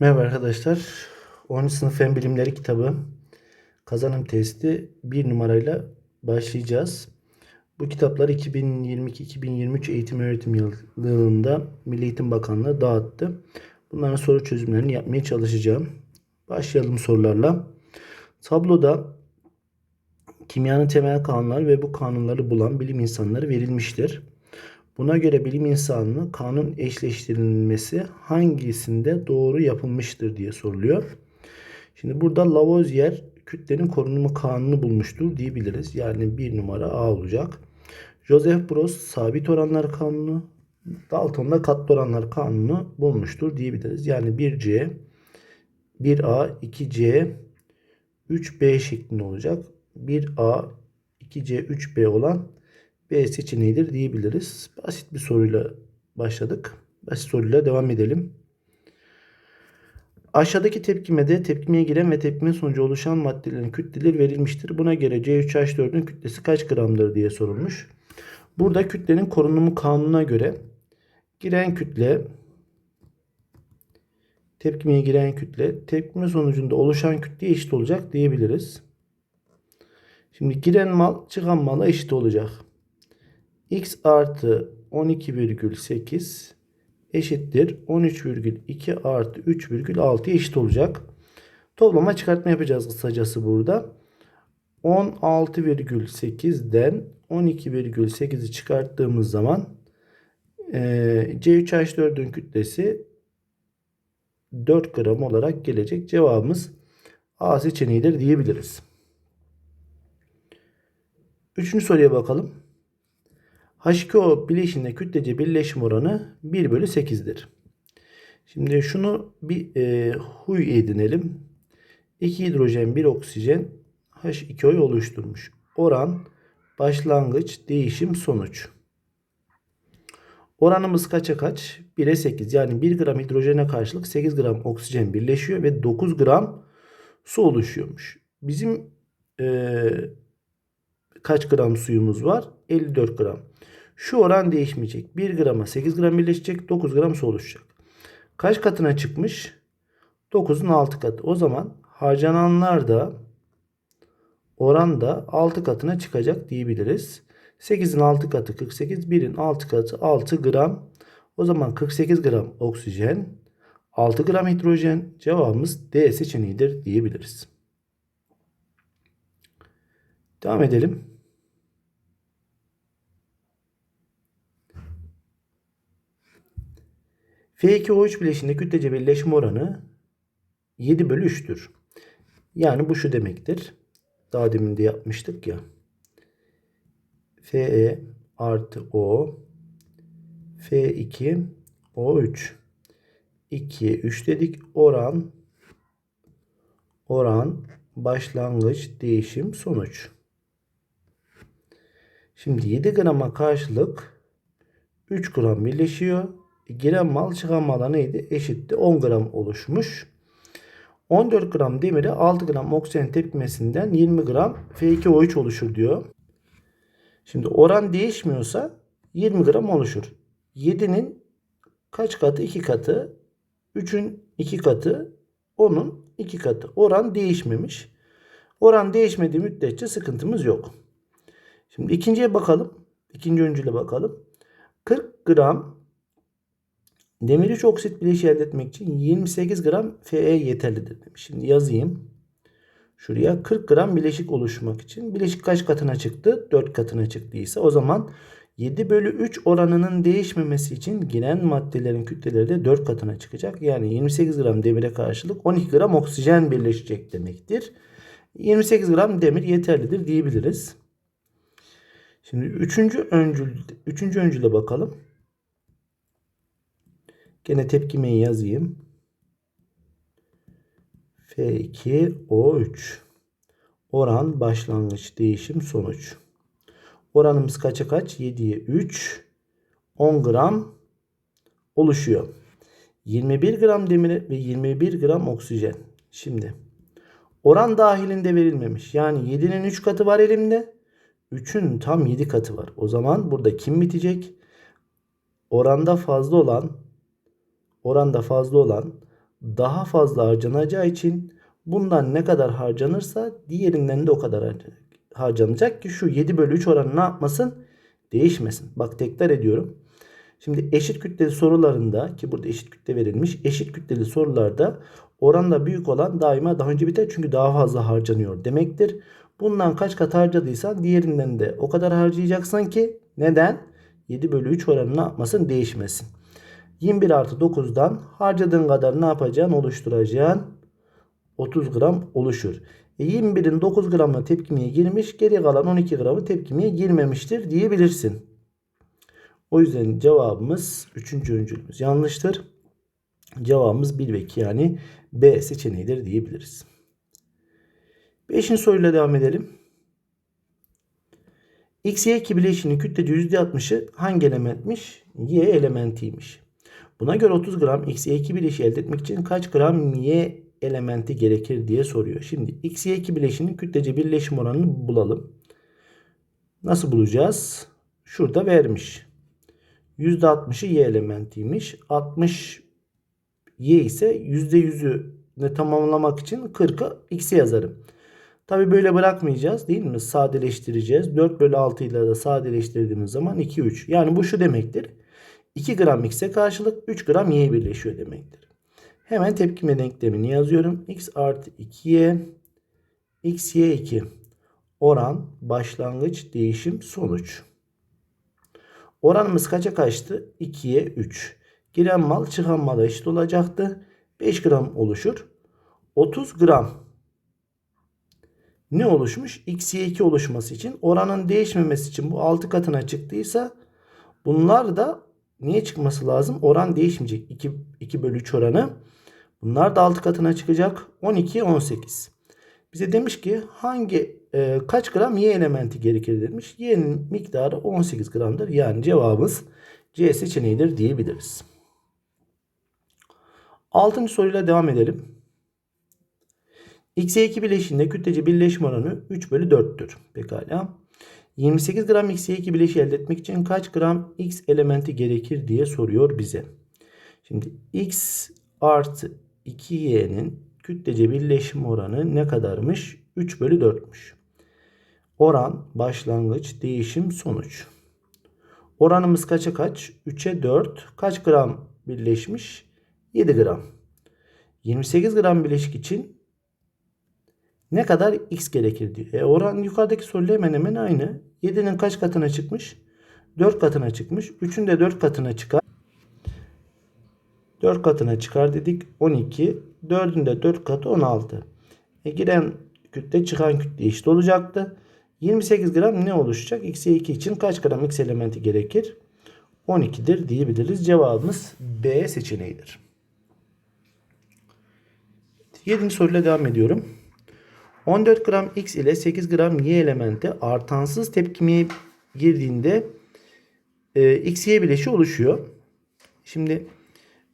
Merhaba arkadaşlar. 10. sınıf Fen Bilimleri kitabı kazanım testi 1 numarayla başlayacağız. Bu kitaplar 2022-2023 eğitim öğretim yılında Milli Eğitim Bakanlığı dağıttı. Bunların soru çözümlerini yapmaya çalışacağım. Başlayalım sorularla. Tabloda kimyanın temel kanunları ve bu kanunları bulan bilim insanları verilmiştir. Buna göre bilim insanının kanun eşleştirilmesi hangisinde doğru yapılmıştır diye soruluyor. Şimdi burada Lavoisier kütlenin korunumu kanunu bulmuştur diyebiliriz. Yani bir numara A olacak. Joseph Bros sabit oranlar kanunu, Dalton da katlı oranlar kanunu bulmuştur diyebiliriz. Yani 1C, 1A, 2C, 3B şeklinde olacak. 1A, 2C, 3B olan B seçeneğidir diyebiliriz. Basit bir soruyla başladık. Basit soruyla devam edelim. Aşağıdaki tepkimede tepkimeye giren ve tepkime sonucu oluşan maddelerin kütleleri verilmiştir. Buna göre C3H4'ün kütlesi kaç gramdır diye sorulmuş. Burada kütlenin korunumu kanununa göre giren kütle tepkimeye giren kütle tepkime sonucunda oluşan kütleye eşit olacak diyebiliriz. Şimdi giren mal çıkan mala eşit olacak x artı 12,8 eşittir 13,2 artı 3,6 eşit olacak. Toplama çıkartma yapacağız kısacası burada. 16,8'den 12,8'i çıkarttığımız zaman e, C3H4'ün kütlesi 4 gram olarak gelecek. Cevabımız A seçeneğidir diyebiliriz. Üçüncü soruya bakalım. H2O bileşiğinde kütlece birleşim oranı 1 bölü 8'dir. Şimdi şunu bir e, huy edinelim. 2 hidrojen 1 oksijen H2O oluşturmuş. Oran başlangıç değişim sonuç. Oranımız kaça kaç? 1'e 8. Yani 1 gram hidrojene karşılık 8 gram oksijen birleşiyor ve 9 gram su oluşuyormuş. Bizim e, kaç gram suyumuz var? 54 gram. Şu oran değişmeyecek. 1 grama 8 gram birleşecek. 9 gram su oluşacak. Kaç katına çıkmış? 9'un 6 katı. O zaman harcananlar da oran da 6 katına çıkacak diyebiliriz. 8'in 6 katı 48. 1'in 6 katı 6 gram. O zaman 48 gram oksijen. 6 gram hidrojen. Cevabımız D seçeneğidir diyebiliriz. Devam edelim. F2O3 bileşiğinde kütlece birleşme oranı 7 bölü 3'tür. Yani bu şu demektir. Daha demin de yapmıştık ya. Fe artı O F2 O3 2'ye 3 dedik. Oran oran başlangıç değişim sonuç. Şimdi 7 grama karşılık 3 gram birleşiyor. Giren mal çıkan mala neydi? Eşitti 10 gram oluşmuş. 14 gram demiri 6 gram oksijen tepkimesinden 20 gram F2O3 oluşur diyor. Şimdi oran değişmiyorsa 20 gram oluşur. 7'nin kaç katı? 2 katı. 3'ün 2 katı. 10'un 2 katı. Oran değişmemiş. Oran değişmediği müddetçe sıkıntımız yok. Şimdi ikinciye bakalım. İkinci öncüle bakalım. 40 gram Demir 3 oksit bileşiği elde etmek için 28 gram Fe yeterlidir demiş. Şimdi yazayım. Şuraya 40 gram bileşik oluşmak için. Bileşik kaç katına çıktı? 4 katına çıktıysa o zaman 7 bölü 3 oranının değişmemesi için giren maddelerin kütleleri de 4 katına çıkacak. Yani 28 gram demire karşılık 12 gram oksijen birleşecek demektir. 28 gram demir yeterlidir diyebiliriz. Şimdi üçüncü öncül, üçüncü öncüle bakalım. Gene tepkimeyi yazayım. F2O3 oran başlangıç değişim sonuç. Oranımız kaça kaç? 7'ye 3 10 gram oluşuyor. 21 gram demir ve 21 gram oksijen. Şimdi oran dahilinde verilmemiş. Yani 7'nin 3 katı var elimde. 3'ün tam 7 katı var. O zaman burada kim bitecek? Oranda fazla olan oranda fazla olan daha fazla harcanacağı için bundan ne kadar harcanırsa diğerinden de o kadar harca- harcanacak ki şu 7 bölü 3 oranı ne yapmasın? Değişmesin. Bak tekrar ediyorum. Şimdi eşit kütleli sorularında ki burada eşit kütle verilmiş. Eşit kütleli sorularda oranda büyük olan daima daha önce biter çünkü daha fazla harcanıyor demektir. Bundan kaç kat harcadıysan diğerinden de o kadar harcayacaksın ki neden? 7 bölü 3 oranı ne yapmasın? Değişmesin. 21 artı 9'dan harcadığın kadar ne yapacaksın? Oluşturacaksın. 30 gram oluşur. E 21'in 9 gramı tepkimeye girmiş. Geri kalan 12 gramı tepkimeye girmemiştir diyebilirsin. O yüzden cevabımız 3. öncülümüz yanlıştır. Cevabımız 1 ve 2 yani B seçeneğidir diyebiliriz. 5. soruyla devam edelim. X, Y iki bileşiğinin kütlece %60'ı hangi elementmiş? Y elementiymiş. Buna göre 30 gram X, Y iki bileşiği elde etmek için kaç gram Y elementi gerekir diye soruyor. Şimdi X, Y iki bileşiğinin kütlece birleşim oranını bulalım. Nasıl bulacağız? Şurada vermiş. %60'ı Y elementiymiş. 60 Y ise %100'ü ne tamamlamak için 40'ı X'e yazarım. Tabi böyle bırakmayacağız değil mi? Sadeleştireceğiz. 4 bölü 6 ile de sadeleştirdiğimiz zaman 2 3. Yani bu şu demektir. 2 gram x'e karşılık 3 gram y birleşiyor demektir. Hemen tepkime denklemini yazıyorum. x artı 2y x y 2 oran başlangıç değişim sonuç. Oranımız kaça kaçtı? 2'ye 3. Giren mal çıkan mala eşit olacaktı. 5 gram oluşur. 30 gram ne oluşmuş? X'ye 2 oluşması için oranın değişmemesi için bu 6 katına çıktıysa bunlar da niye çıkması lazım? Oran değişmeyecek. 2, 2 bölü 3 oranı. Bunlar da 6 katına çıkacak. 12, 18. Bize demiş ki hangi e, kaç gram Y elementi gerekir demiş. Y'nin miktarı 18 gramdır. Yani cevabımız C seçeneğidir diyebiliriz. Altıncı soruyla devam edelim. X'e 2 bileşiğinde kütlece birleşim oranı 3 bölü 4'tür. Pekala. 28 gram X'e 2 bileşiği elde etmek için kaç gram X elementi gerekir diye soruyor bize. Şimdi X artı 2Y'nin kütlece birleşim oranı ne kadarmış? 3 bölü 4'müş. Oran, başlangıç, değişim, sonuç. Oranımız kaça kaç? 3'e 4. Kaç gram birleşmiş? 7 gram. 28 gram bileşik için ne kadar x gerekir diyor. E oran yukarıdaki soruyla hemen hemen aynı. 7'nin kaç katına çıkmış? 4 katına çıkmış. 3'ün de 4 katına çıkar. 4 katına çıkar dedik. 12. 4'ün de 4 katı 16. E giren kütle çıkan kütle eşit olacaktı. 28 gram ne oluşacak? X'e 2 için kaç gram X elementi gerekir? 12'dir diyebiliriz. Cevabımız B seçeneğidir. 7. soruyla devam ediyorum. 14 gram X ile 8 gram Y elementi artansız tepkimeye girdiğinde e, X Y bileşi oluşuyor. Şimdi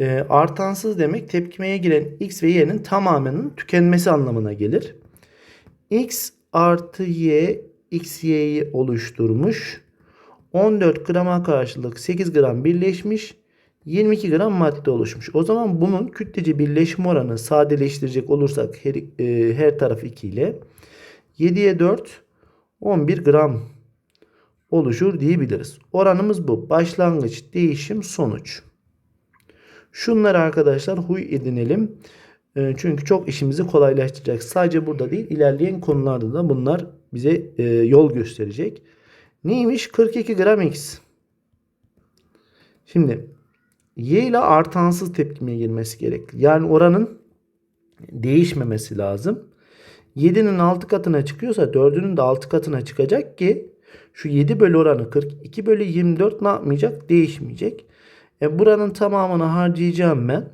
e, artansız demek tepkimeye giren X ve Y'nin tamamının tükenmesi anlamına gelir. X artı Y X Y'yi oluşturmuş. 14 grama karşılık 8 gram birleşmiş. 22 gram madde oluşmuş. O zaman bunun kütlece birleşim oranı sadeleştirecek olursak her, e, her taraf 2 ile 7'ye 4 11 gram oluşur diyebiliriz. Oranımız bu. Başlangıç, değişim, sonuç. Şunları arkadaşlar huy edinelim. E, çünkü çok işimizi kolaylaştıracak. Sadece burada değil ilerleyen konularda da bunlar bize e, yol gösterecek. Neymiş? 42 gram X. Şimdi Y ile artansız tepkimeye girmesi gerekli. Yani oranın değişmemesi lazım. 7'nin 6 katına çıkıyorsa 4'ünün de 6 katına çıkacak ki şu 7 bölü oranı 42 bölü 24 ne yapmayacak? Değişmeyecek. E buranın tamamını harcayacağım ben.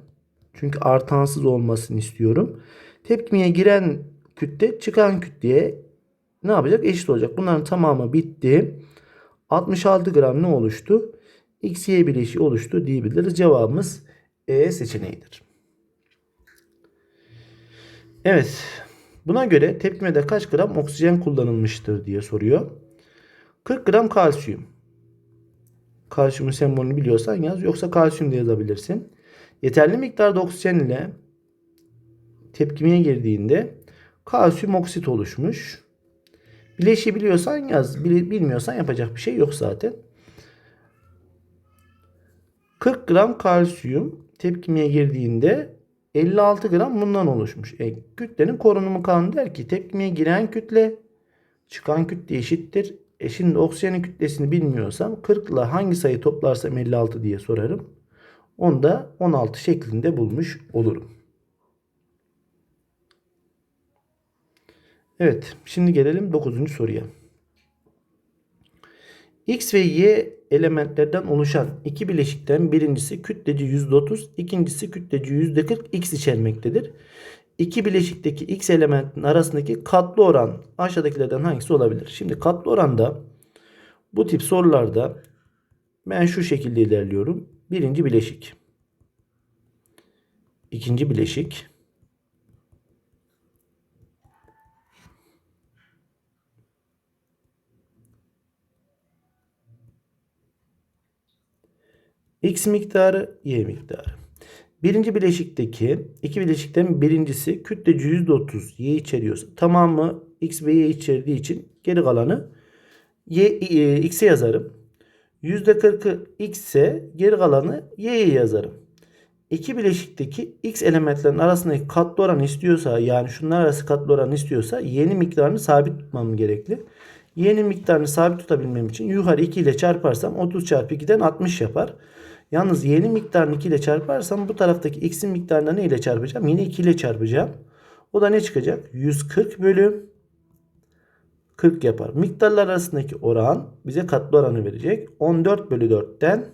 Çünkü artansız olmasını istiyorum. Tepkimeye giren kütle çıkan kütleye ne yapacak? Eşit olacak. Bunların tamamı bitti. 66 gram ne oluştu? X, Y bileşiği oluştu diyebiliriz. Cevabımız E seçeneğidir. Evet. Buna göre tepkimede kaç gram oksijen kullanılmıştır diye soruyor. 40 gram kalsiyum. Kalsiyumun sembolünü biliyorsan yaz. Yoksa kalsiyum da yazabilirsin. Yeterli miktarda oksijen ile tepkimeye girdiğinde kalsiyum oksit oluşmuş. Bileşi biliyorsan yaz. Bil- Bilmiyorsan yapacak bir şey yok zaten. 40 gram kalsiyum tepkimeye girdiğinde 56 gram bundan oluşmuş. E, kütlenin korunumu kanunu der ki tepkimeye giren kütle çıkan kütle eşittir. E şimdi oksijenin kütlesini bilmiyorsam 40 ile hangi sayı toplarsam 56 diye sorarım. Onu da 16 şeklinde bulmuş olurum. Evet, şimdi gelelim 9. soruya. X ve Y elementlerden oluşan iki bileşikten birincisi kütleci %30, ikincisi kütleci %40 X içermektedir. İki bileşikteki X elementin arasındaki katlı oran aşağıdakilerden hangisi olabilir? Şimdi katlı oranda bu tip sorularda ben şu şekilde ilerliyorum. Birinci bileşik. ikinci bileşik. X miktarı, Y miktarı. Birinci bileşikteki iki bileşikten birincisi kütleci %30 Y içeriyorsa tamamı X ve Y içerdiği için geri kalanı Y, e, X'e yazarım. %40'ı X ise geri kalanı Y'ye yazarım. İki bileşikteki X elementlerin arasındaki katlı oranı istiyorsa yani şunlar arası katlı oranı istiyorsa Y'nin miktarını sabit tutmam gerekli. Y'nin miktarını sabit tutabilmem için yukarı 2 ile çarparsam 30 çarpı 2'den 60 yapar. Yalnız y'nin miktarını 2 ile çarparsam bu taraftaki x'in miktarını ne ile çarpacağım? Yine 2 ile çarpacağım. O da ne çıkacak? 140 bölü 40 yapar. Miktarlar arasındaki oran bize katlı oranı verecek. 14 bölü 4'ten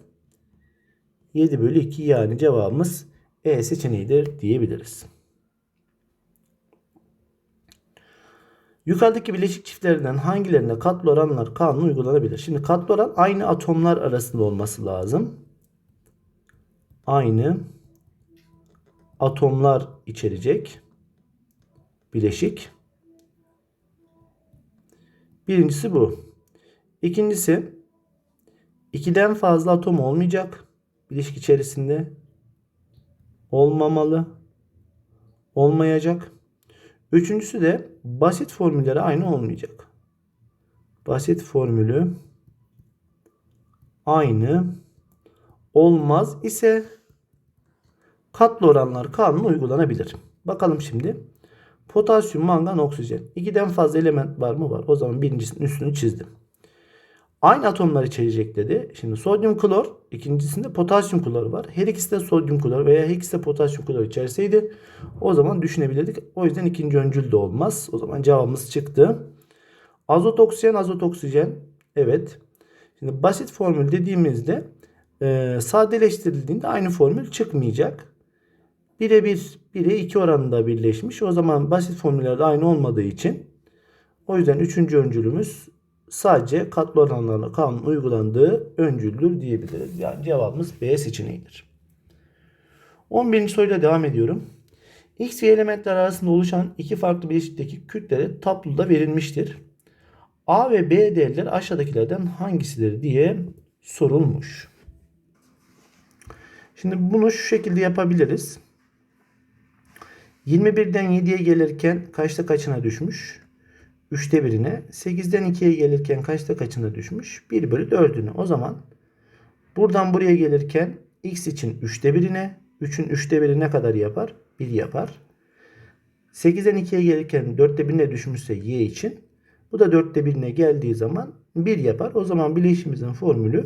7 bölü 2 yani cevabımız E seçeneğidir diyebiliriz. Yukarıdaki bileşik çiftlerinden hangilerinde katlı oranlar kanunu uygulanabilir? Şimdi katlı oran aynı atomlar arasında olması lazım. Aynı atomlar içerecek bileşik. Birincisi bu. İkincisi ikiden fazla atom olmayacak. Bileşik içerisinde olmamalı. Olmayacak. Üçüncüsü de basit formülleri aynı olmayacak. Basit formülü aynı olmaz ise katlı oranlar kanunu uygulanabilir. Bakalım şimdi. Potasyum, mangan, oksijen. İkiden fazla element var mı? Var. O zaman birincisinin üstünü çizdim. Aynı atomlar içerecek dedi. Şimdi sodyum klor, ikincisinde potasyum klor var. Her ikisi de sodyum klor veya her ikisi de potasyum klor içerseydi o zaman düşünebilirdik. O yüzden ikinci öncül de olmaz. O zaman cevabımız çıktı. Azot oksijen, azot oksijen. Evet. Şimdi basit formül dediğimizde e, sadeleştirildiğinde aynı formül çıkmayacak. 1'e 1, 1'e 2 oranında birleşmiş. O zaman basit formüllerde aynı olmadığı için o yüzden üçüncü öncülümüz sadece katlı oranlarla kanun uygulandığı öncüldür diyebiliriz. Yani cevabımız B seçeneğidir. 11. soruyla devam ediyorum. X ve elementler arasında oluşan iki farklı bileşikteki kütleleri tabloda verilmiştir. A ve B değerler aşağıdakilerden hangisidir diye sorulmuş. Şimdi bunu şu şekilde yapabiliriz. 21'den 7'ye gelirken kaçta kaçına düşmüş? 3'te birine. 8'den 2'ye gelirken kaçta kaçına düşmüş? 1 bölü 4'üne. O zaman buradan buraya gelirken x için 3'te birine. 3'ün 3'te biri ne kadar yapar? 1 yapar. 8'den 2'ye gelirken 4'te birine düşmüşse y için. Bu da 4'te birine geldiği zaman 1 yapar. O zaman bileşimimizin formülü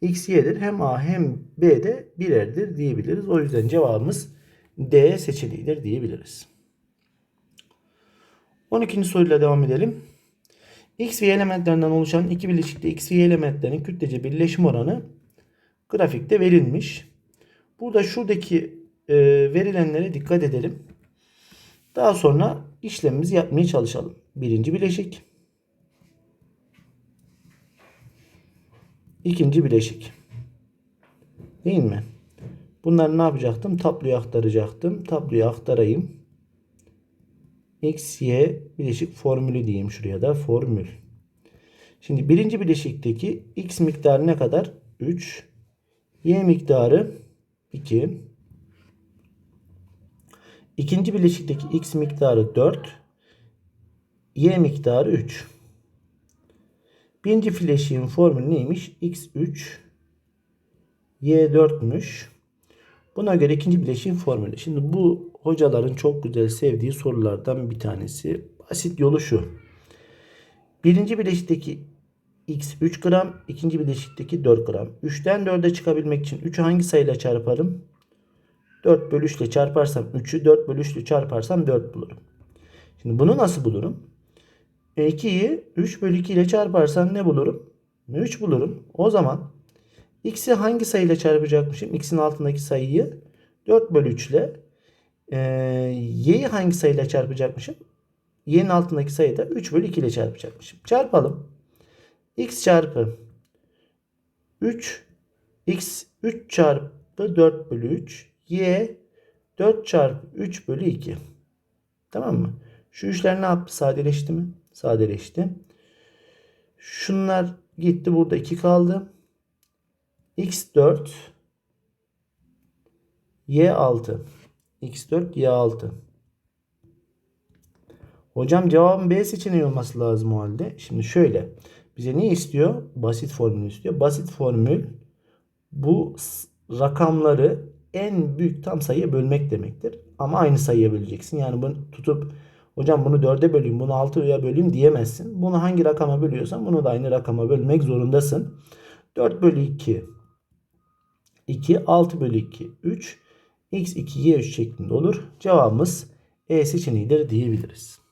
x y'dir. Hem a hem b de birerdir diyebiliriz. O yüzden cevabımız D seçeneğidir diyebiliriz. 12. soruyla devam edelim. X ve Y elementlerinden oluşan iki bileşikte X ve Y elementlerinin kütlece birleşim oranı grafikte verilmiş. Burada şuradaki e, verilenlere dikkat edelim. Daha sonra işlemimizi yapmaya çalışalım. Birinci bileşik. ikinci bileşik. Değil mi? Bunları ne yapacaktım? Tabloya aktaracaktım. Tabloya aktarayım. X, Y bileşik formülü diyeyim şuraya da formül. Şimdi birinci bileşikteki X miktarı ne kadar? 3. Y miktarı 2. İkinci bileşikteki x miktarı 4. Y miktarı 3. Birinci bileşiğin formülü neymiş? x3 y4'müş. Buna göre ikinci bileşiğin formülü. Şimdi bu hocaların çok güzel sevdiği sorulardan bir tanesi. Basit yolu şu. Birinci bileşikteki x 3 gram, ikinci bileşikteki 4 gram. 3'ten 4'e çıkabilmek için 3'ü hangi sayıyla çarparım? 4 bölü 3 ile çarparsam 3'ü 4 bölü 3 ile çarparsam 4 bulurum. Şimdi bunu nasıl bulurum? E 2'yi 3 bölü 2 ile çarparsam ne bulurum? 3 bulurum. O zaman x'i hangi sayıyla çarpacakmışım? x'in altındaki sayıyı 4 bölü 3 ile e, y'yi hangi sayıyla çarpacakmışım? y'nin altındaki sayıyı da 3 bölü 2 ile çarpacakmışım. Çarpalım. x çarpı 3 x 3 çarpı 4 bölü 3 y 4 çarpı 3 bölü 2. Tamam mı? Şu üçler ne yaptı? Sadeleşti mi? Sadeleşti. Şunlar gitti. Burada 2 kaldı. X4 y6 x4 y6 Hocam cevabın B seçeneği olması lazım o halde. Şimdi şöyle. Bize ne istiyor? Basit formül istiyor. Basit formül bu rakamları en büyük tam sayıya bölmek demektir. Ama aynı sayıya böleceksin. Yani bunu tutup hocam bunu 4'e böleyim, bunu 6'ya böleyim diyemezsin. Bunu hangi rakama bölüyorsan bunu da aynı rakama bölmek zorundasın. 4 bölü 2 2, 6 bölü 2 3, x2, y3 şeklinde olur. Cevabımız E seçeneğidir diyebiliriz.